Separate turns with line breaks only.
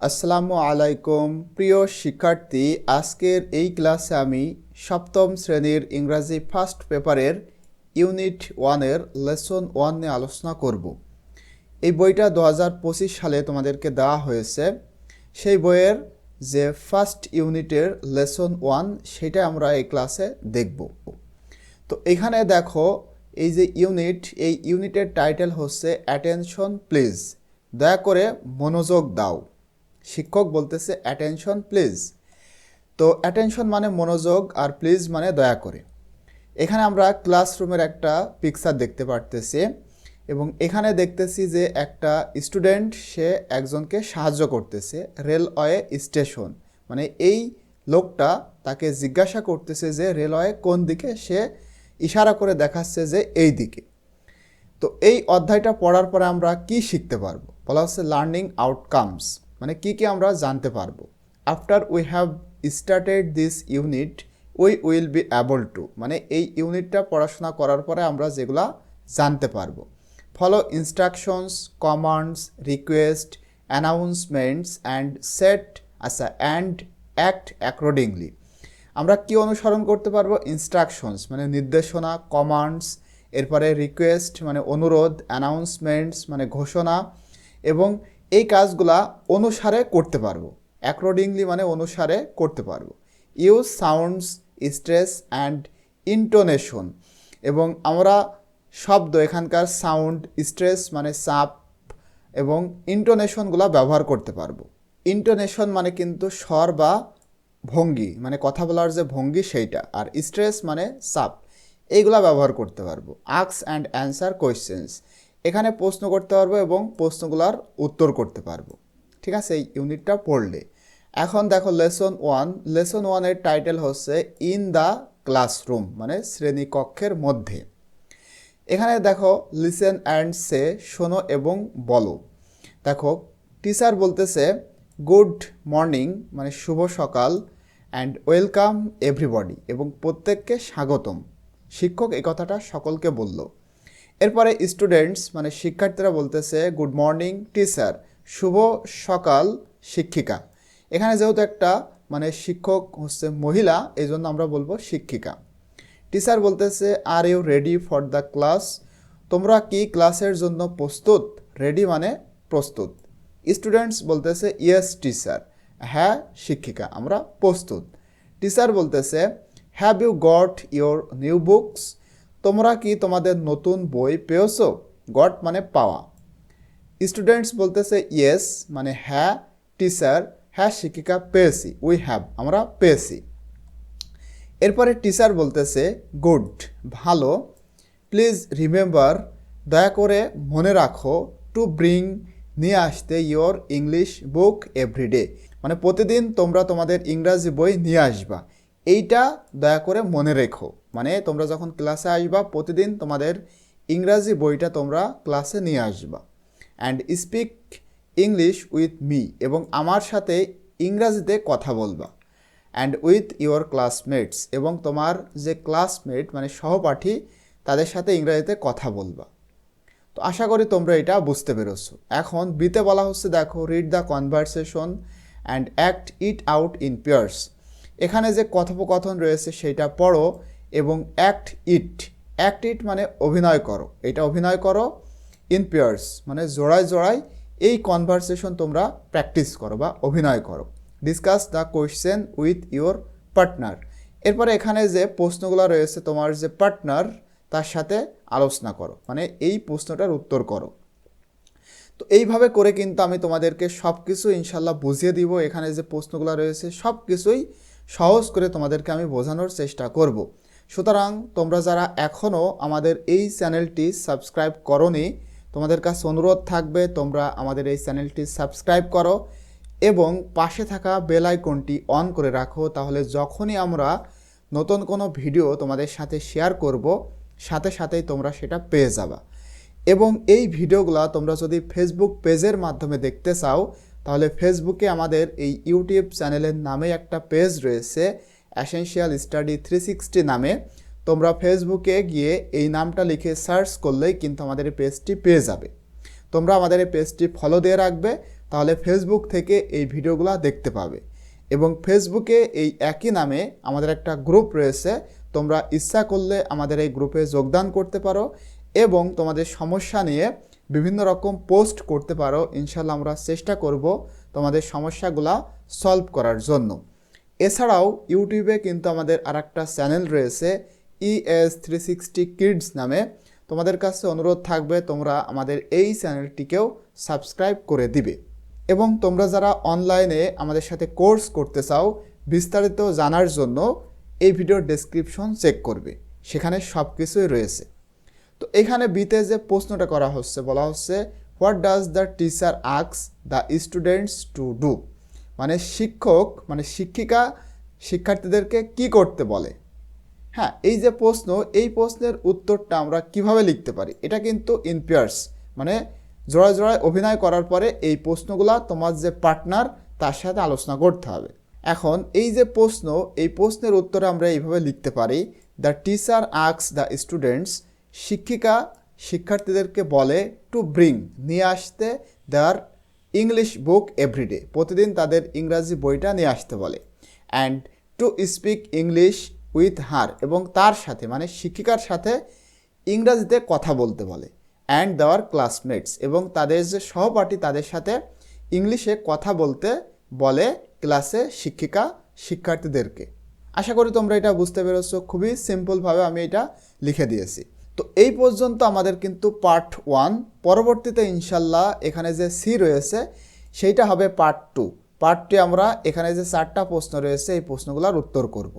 আসসালামু আলাইকুম। প্রিয় শিক্ষার্থী, আজকের এই ক্লাসে আমি সপ্তম শ্রেণির ইংরাজি ফার্স্ট পেপারের ইউনিট ওয়ানের লেসন ওয়ান নিয়ে আলোচনা করব। এই বইটা দু সালে তোমাদেরকে দেওয়া হয়েছে। সেই বইয়ের যে ফার্স্ট ইউনিটের লেসন ওয়ান, সেটা আমরা এই ক্লাসে দেখব। তো এখানে দেখো, এই যে ইউনিট, এই ইউনিটের টাইটেল হচ্ছে অ্যাটেনশন প্লিজ। দয়া করে মনোযোগ দাও। শিক্ষক বলতেছে অ্যাটেনশন প্লিজ তো অ্যাটেনশন মানে মনোযোগ আর প্লিজ মানে দয়া করে। এখানে আমরা ক্লাসরুমের একটা পিকচার দেখতে পারতেছি এবং এখানে দেখতেছি যে একটা স্টুডেন্ট সে একজনকে সাহায্য করতেছে রেলওয়ে স্টেশন। মানে এই লোকটা তাকে জিজ্ঞাসা করতেছে যে রেলওয়ে কোন দিকে? সে ইশারা করে দেখাচ্ছে যে এই দিকে। তো এই অধ্যায়টা পড়ার পরে আমরা কি শিখতে পারব? বলা হচ্ছে লার্নিং আউটকামস মানে কি কি আমরা জানতে পারব? After we have started this unit we will be able to মানে এই ইউনিটটা পড়াশোনা করার পরে আমরা যেগুলা জানতে পারব। Follow instructions commands request announcements and set আচ্ছা অ্যান্ড অ্যাক্ট অ্যাকর্ডিংলি আমরা কি অনুসরণ করতে পারব? ইনস্ট্রাকশনস মানে নির্দেশনা কমান্ডস এরপরে রিকোয়েস্ট মানে অনুরোধ অ্যানাউন্সমেন্টস মানে ঘোষণা, এবং এই কাজগুলা অনুসারে করতে পারব। অ্যাকর্ডিংলি মানে অনুসারে করতে পারব। Use sounds, stress and intonation. এবং আমরা শব্দ, এখানকার সাউন্ড, স্ট্রেস মানে চাপ এবং ইন্টোনেশনগুলো ব্যবহার করতে পারব। ইন্টোনেশন মানে কিন্তু স্বর বা ভঙ্গি মানে কথা বলার যে ভঙ্গি সেইটা। আর স্ট্রেস মানে চাপ, এইগুলা ব্যবহার করতে পারব। আক্স অ্যান্ড অ্যান্সার কোয়েশ্চেন্স। এখানে প্রশ্ন করতে পারব এবং প্রশ্নগুলোর উত্তর করতে পারব। ঠিক আছে? এই ইউনিটটা পড়লে। এখন দেখো লেসন ওয়ান। লেসন ওয়ানের টাইটেল হচ্ছে ইন দ্য ক্লাসরুম মানে শ্রেণীকক্ষের মধ্যে। এখানে দেখো, লিসেন অ্যান্ড সে, শোনো এবং বলো। দেখো, টিচার বলতেছে, গুড মর্নিং মানে শুভ সকাল, অ্যান্ড ওয়েলকাম এভরিবডি এবং প্রত্যেককে স্বাগতম। শিক্ষক এই কথাটা সকলকে বলল। এরপরে স্টুডেন্টস মানে শিক্ষার্থীরা বলতেছে গুড মর্নিং টিচার শুভ সকাল, শিক্ষিকা. এখানে যেহেতু একটা মানে শিক্ষক হচ্ছে মহিলা এই জন্য আমরা বলব শিক্ষিকা। টিচার বলতেছে are you ready for the class তোমরা কি ক্লাসের জন্য প্রস্তুত? রেডি মানে প্রস্তুত। স্টুডেন্টস বলতেছে ইয়েস টিচার হ্যাঁ শিক্ষিকা, আমরা প্রস্তুত. টিচার বলতেছে have you got your new books তোমরা কি তোমাদের নতুন বই পেয়েছ? গট মানে পাওয়া। স্টুডেন্টস বলতেছে ইয়েস মানে হ্যাঁ টিচার হ্যাঁ শিক্ষিকা, পেয়েছি উই হ্যাভ আমরা পেয়েছি। এরপরে টিচার বলতেছে, গুড, ভালো প্লিজ রিমেম্বার দয়া করে মনে রাখো টু ব্রিং নিয়ে আসতে ইয়োর ইংলিশ বুক এভরিডে মানে প্রতিদিন তোমরা তোমাদের ইংরাজি বই নিয়ে আসবা। এইটা দয়া করে মনে রেখো। মানে তোমরা যখন ক্লাসে আসবা, প্রতিদিন তোমাদের ইংরাজি বইটা তোমরা ক্লাসে নিয়ে আসবা। And speak English with me এবং আমার সাথে ইংরাজিতে কথা বলবা। অ্যান্ড উইথ ইওর ক্লাসমেটস এবং তোমার যে ক্লাসমেট মানে সহপাঠী, তাদের সাথে ইংরাজিতে কথা বলবা। তো আশা করি তোমরা এটা বুঝতে পেরেছ। এখন বিতে বলা হচ্ছে, দেখো read the conversation and act it out in pairs এখানে যে কথোপকথন রয়েছে সেটা পড়ো এবং অ্যাক্ট ইট অ্যাক্ট ইট মানে অভিনয় করো। এটা অভিনয় করো ইন পেয়ার্স মানে জোড়ায় জোড়ায় এই কনভারসেশন তোমরা প্র্যাকটিস করো বা অভিনয় করো। Discuss the question with your partner এরপরে এখানে যে প্রশ্নগুলো রয়েছে তোমার যে পার্টনার তার সাথে আলোচনা করো। মানে এই প্রশ্নটার উত্তর করো। তো এইভাবে করে কিন্তু আমি তোমাদেরকে সব কিছু ইনশাল্লাহ বুঝিয়ে দিব। এখানে যে প্রশ্নগুলো রয়েছে সব কিছুই সহজ করে তোমাদেরকে আমি বোঝানোর চেষ্টা করব। সুতরাং তোমরা যারা এখনও আমাদের এই চ্যানেলটি সাবস্ক্রাইব করনি, তোমাদের কাছে অনুরোধ থাকবে তোমরা আমাদের এই চ্যানেলটি সাবস্ক্রাইব করো এবং পাশে থাকা বেল আইকনটি অন করে রাখো, তাহলে যখনই আমরা নতুন কোনো ভিডিও তোমাদের সাথে শেয়ার করব, সাথে সাথেই তোমরা সেটা পেয়ে যাবা। এবং এই ভিডিওগুলো তোমরা যদি ফেসবুক পেজের মাধ্যমে দেখতে চাও তাহলে ফেসবুকে আমাদের এই ইউটিউব চ্যানেলের নামে একটা পেজ রয়েছে অ্যাসেনশিয়াল স্টাডি থ্রি সিক্সটি নামে। তোমরা ফেসবুকে গিয়ে এই নামটা লিখে সার্চ করলেই কিন্তু আমাদের এই পেজটি পেয়ে যাবে। তোমরা আমাদের এই পেজটি ফলো দিয়ে রাখবে, তাহলে ফেসবুক থেকে এই ভিডিওগুলো দেখতে পাবে। এবং ফেসবুকে এই একই নামে আমাদের একটা গ্রুপ রয়েছে, তোমরা ইচ্ছা করলে আমাদের এই গ্রুপে যোগদান করতে পারো। এবং তোমাদের সমস্যা নিয়ে বিভিন্ন রকম পোস্ট করতে পারো ইনশাল্লাহ আমরা চেষ্টা করব তোমাদের সমস্যাগুলা সলভ করার জন্য। এছাড়াও ইউটিউবে কিন্তু আমাদের আর একটা চ্যানেল রয়েছে ইএস থ্রি সিক্সটি কিডস নামে। তোমাদের কাছে অনুরোধ থাকবে তোমরা আমাদের এই চ্যানেলটিকেও সাবস্ক্রাইব করে দিবে। এবং তোমরা যারা অনলাইনে আমাদের সাথে কোর্স করতে চাও, বিস্তারিত জানার জন্য এই ভিডিওর ডেসক্রিপশন চেক করবে। সেখানে সব কিছুই রয়েছে। তো এখানে বিতে যে প্রশ্নটা করা হচ্ছে, বলা হচ্ছে what does the teacher আক্স the students to do মানে শিক্ষক মানে শিক্ষিকা শিক্ষার্থীদেরকে কি করতে বলে? হ্যাঁ এই যে প্রশ্ন, এই প্রশ্নের উত্তরটা আমরা কীভাবে লিখতে পারি? এটা কিন্তু ইন পেয়ার্স মানে জোড়ায় জোড়ায় অভিনয় করার পরে এই প্রশ্নগুলো তোমার যে পার্টনার তার সাথে আলোচনা করতে হবে। এখন এই যে প্রশ্ন, এই প্রশ্নের উত্তরে আমরা এইভাবে লিখতে পারি the teacher asks the students শিক্ষিকা শিক্ষার্থীদেরকে বলে টু ব্রিং নিয়ে আসতে দেয়ার ইংলিশ বুক এভরিডে প্রতিদিন তাদের ইংরাজি বইটা নিয়ে আসতে বলে and to speak English with her এবং তার সাথে মানে শিক্ষিকার সাথে ইংরাজিতে কথা বলতে বলে অ্যান্ড দেওয়ার ক্লাসমেটস এবং তাদের যে সহপাঠী তাদের সাথে ইংলিশে কথা বলতে বলে ক্লাসে শিক্ষিকা শিক্ষার্থীদেরকে। আশা করি তোমরা এটা বুঝতে পেরেছ, খুবই সিম্পলভাবে আমি এটা লিখে দিয়েছি। তো এই পর্যন্ত আমাদের কিন্তু পার্ট ওয়ান। পরবর্তীতে ইনশাল্লাহ এখানে যে সি রয়েছে, সেইটা হবে পার্ট টু। পার্ট টু আমরা এখানে যে চারটা প্রশ্ন রয়েছে, এই প্রশ্নগুলোর উত্তর করব।